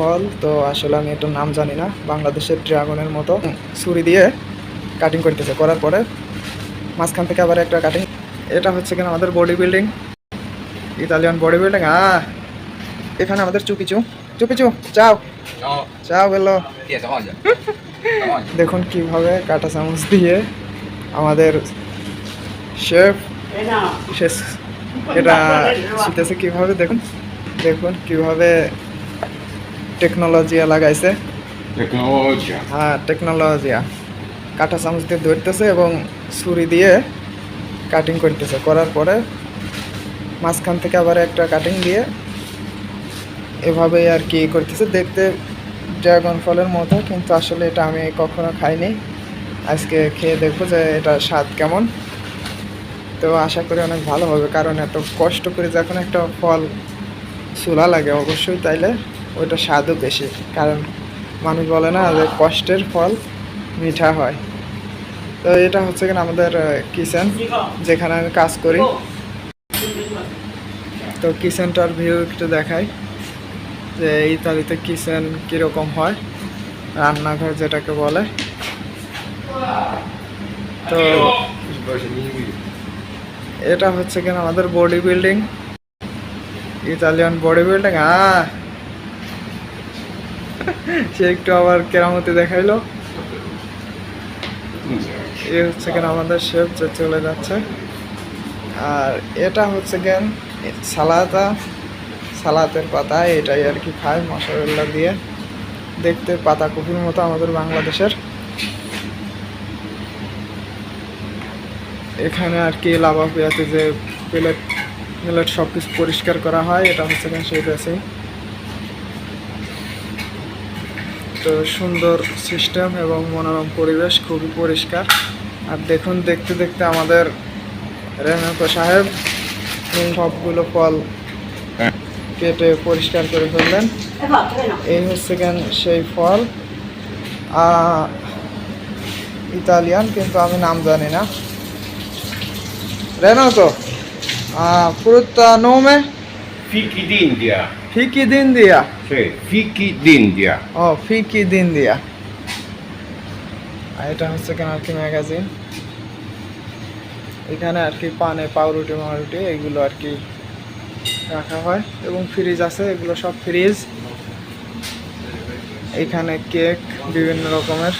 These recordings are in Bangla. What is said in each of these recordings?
ফল তো আসলে আমি এটার নাম জানি না বাংলাদেশের ড্রাগনের মতো ছুরি দিয়ে কাটিং করতেছে। করার পরে মাঝখান থেকে আবার একটা কাটিং এটা হচ্ছে কিনা আমাদের body building Italian body building ah এখানে আমাদের চুপিচু চুপিচু চাও চাও বেলো. দেখুন কীভাবে কাঁটা চামচ দিয়ে আমাদের শেফ শেষ। এটা শিখতেছে কীভাবে? দেখুন। দেখুন কীভাবে টেকনোলজিয়া লাগাইছে। হ্যাঁ টেকনোলজিয়া কাঁটা চামচ দিয়ে ধরতেছে এবং ছুরি দিয়ে কাটিং করতেছে। করার পরে মাঝখান থেকে আবার একটা কাটিং দিয়ে এভাবেই আর কি করতেছে। দেখতে ড্রাগন ফলের মতো কিন্তু আসলে এটা আমি কখনো খাইনি। আজকে খেয়ে দেখব যে এটা স্বাদ কেমন। তো আশা করি অনেক ভালো হবে কারণ এত কষ্ট করে যখন একটা ফল চুলা লাগে অবশ্যই তাইলে ওইটা স্বাদও বেশি। কারণ মানুষ বলে না যে কষ্টের ফল মিঠা হয়। তো এটা হচ্ছে কিনা আমাদের কিচেন যেখানে আমি কাজ করি। তো কিচেনটার ভিউ একটু দেখাই, যে ইতালিতে কিচেন কীরকম হয়, রান্নাঘর যেটাকে বলে। তো এটা হচ্ছে কিনা আমাদের body building Italian body building ah! সে একটু আবার কেরামতি দেখাইলো। এ হচ্ছে কেন আমাদের শেফ যে চলে যাচ্ছে। আর এটা হচ্ছে কেন সালাতা সালাতের পাতা, এটাই আর কি খায় মশলা দিয়ে। দেখতে পাতা কপির মতো আমাদের বাংলাদেশের। এখানে আর কি লাভা পেঁয়াতে যে প্লেট প্লেট সব কিছু পরিষ্কার করা হয়, এটা হচ্ছে কেন সেই ড্রেসিং তো সুন্দর সিস্টেম এবং মনোরম পরিবেশ খুবই পরিষ্কার। আর দেখুন দেখতে দেখতে আমাদের রেণুকা সাহেব সবগুলো ফল হ্যাঁ। কেটে পরিষ্কার করে ফেললেন। এই হচ্ছে কেন সেই ফল? ইতালিয়ান কিন্তু আমি নাম জানি না। রেনাতো ফ্রুত্তা নোমে? Fichi d'India. ফিকি দিন দিয়া। Sì, fichi d'India. ও ফিকি দিন দিয়া আর এটা হচ্ছে কেন আর কি ম্যাগাজিন এখানে আর কি পানে পাউরুটি মাউরুটি এগুলো আর কি রাখা হয়। এবং ফ্রিজ আছে এগুলো সব ফ্রিজ এখানে কেক বিভিন্ন রকমের।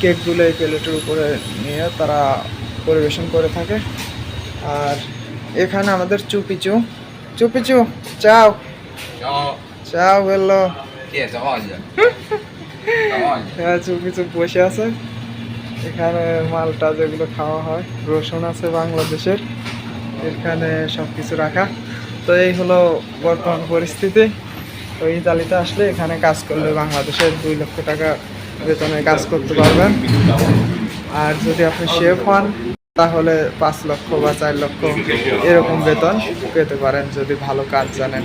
কেকগুলো এই প্লেটের উপরে নিয়ে তারা পরিবেশন করে থাকে। আর এখানে আমাদের চুপিচু। চুপিচু চাও। চাও বলল চুপি চুপ বসে আছে। এখানে মালটা যেগুলো খাওয়া হয় রসুন আছে বাংলাদেশের। এখানে সব কিছু রাখা। তো এই হলো বর্তমান পরিস্থিতি। তো ইতালিতে আসলে এখানে কাজ করলে বাংলাদেশের দুই লক্ষ টাকা বেতনে কাজ করতে পারবেন। আর যদি আপনি শেফ হন তাহলে পাঁচ লক্ষ বা চার লক্ষ এরকম বেতন পেতে পারেন যদি ভালো কাজ জানেন।